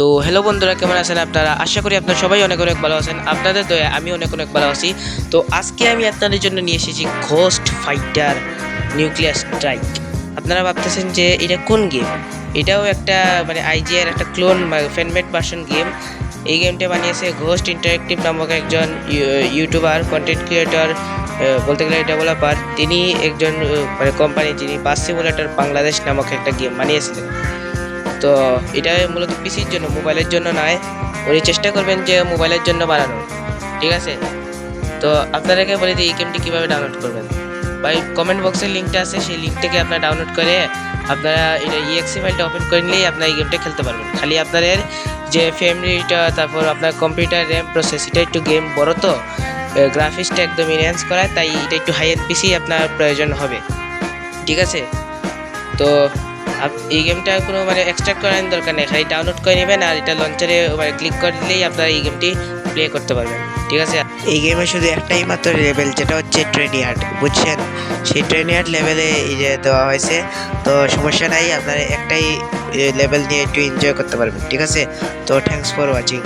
তো হ্যালো বন্ধুরা, কেমন আছেন আপনারা? আশা করি আপনারা সবাই অনেক অনেক ভালো আছেন। আপনাদের দয়া, আমি অনেক অনেক ভালো আছি। তো আজকে আমি আপনাদের জন্য নিয়ে এসেছি ঘোস্ট ফাইটার নিউক্লিয়ার স্ট্রাইক আপনারা ভাবতেছেন যে এটা কোন গেম এটাও একটা মানে আইজিআর একটা ক্লোন ফ্যানমেড ভার্সন গেম এই গেমটা বানিয়েছে ঘোস্ট ইন্টারেক্টিভ নামক একজন ইউ- ইউটিউবার কন্টেন্ট ক্রিয়েটর বলতে গেলে ডেভেলপার তিনি একজন মানে কোম্পানি যিনি বাস সিমুলেটর বাংলাদেশ নামক একটা গেম বানিয়েছিলেন। তো এটা মূলত পিসির জন্য, মোবাইলের জন্য নয়। উনি চেষ্টা করবেন যে মোবাইলের জন্য বানানো। ঠিক আছে? তো আপনাদেরকে বলে দিই, এই গেমটি কীভাবে ডাউনলোড করবেন। ভাই কমেন্ট বক্সের লিঙ্কটা আছে, সেই লিঙ্ক থেকে আপনারা ডাউনলোড করে আপনারা এটা ইএক্সি ফাইলটা ওপেন করে নিলেই আপনারা এই গেমটা খেলতে পারবেন। খালি আপনাদের যে ফ্যামিলিটা তারপর আপনার কম্পিউটার র্যাম প্রসেস এটা একটু গেম বড় তো গ্রাফিক্সটা একদম ইনহ্যান্স করা তাই এটা একটু হাই এন্ড পিসি আপনার প্রয়োজন হবে। ঠিক আছে? তো এই গেমটা কোনো মানে এক্সট্রাক্ট করার দরকার নেই। খালি ডাউনলোড করে নেবেন আর এটা লঞ্চারে মানে ক্লিক করে দিলেই আপনারা এই গেমটি প্লে করতে পারবেন। ঠিক আছে? এই গেমে শুধু একটাই মাত্র লেভেল যেটা হচ্ছে ট্রেনিয়ার্ড বুঝছেন? সেই ট্রেনিয়ার্ড লেভেলে দেওয়া হয়েছে। তো সমস্যা নাই, আপনারা একটাই লেভেল নিয়ে একটু এনজয় করতে পারবেন। ঠিক আছে? তো থ্যাংকস ফর ওয়াচিং